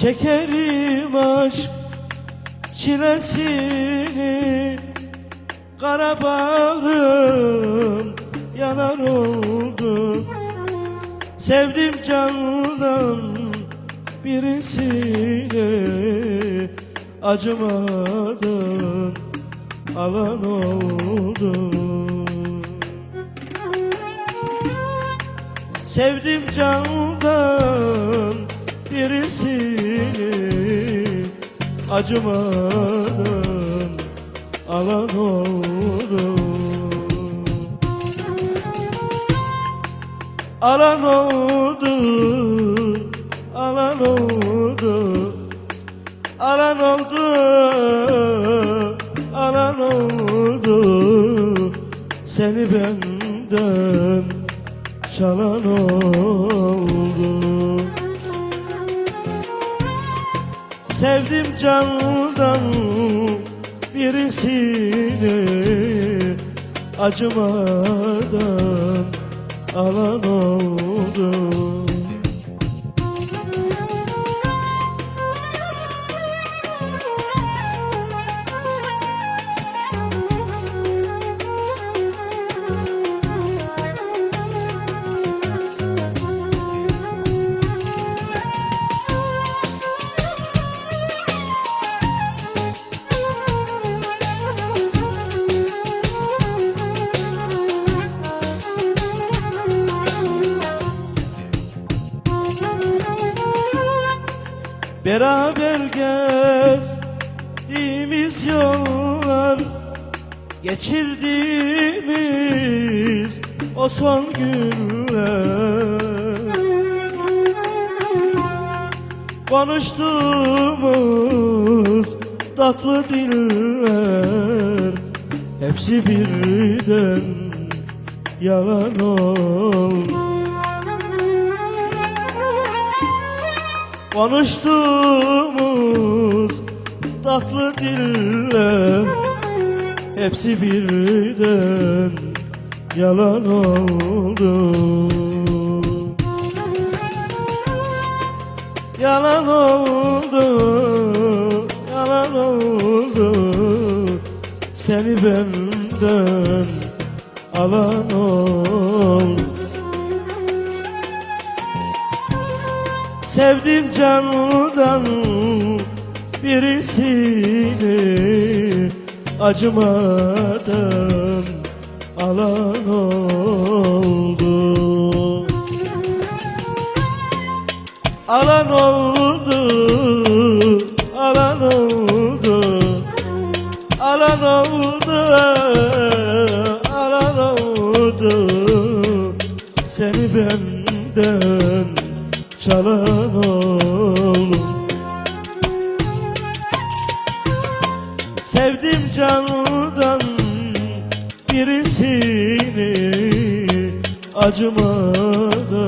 Çekerim aşk çilesini Kara bağrım yanar oldu. Sevdim candan birisini Acımadan alan oldu. Sevdim candan birisini Acımadan alan oldu. Alan oldu Alan oldu. Alan oldu Alan oldu. Seni benden çalan oldu Sevdim candan birisini Acımadan alan oldu Beraber gezdiğimiz yollar Geçirdiğimiz o son günler. Konuştuğumuz tatlı diller Hepsi birden yalan oldu Konuştuğumuz tatlı diller Hepsi birden yalan oldu. Yalan oldu, yalan oldu. Seni benden alan Sevdim candan birisini Acımadan alan oldu. Alan oldu, alan oldu Alan oldu, alan oldu. Seni benden çalan oldu. Sevdim candan birisini Acımadan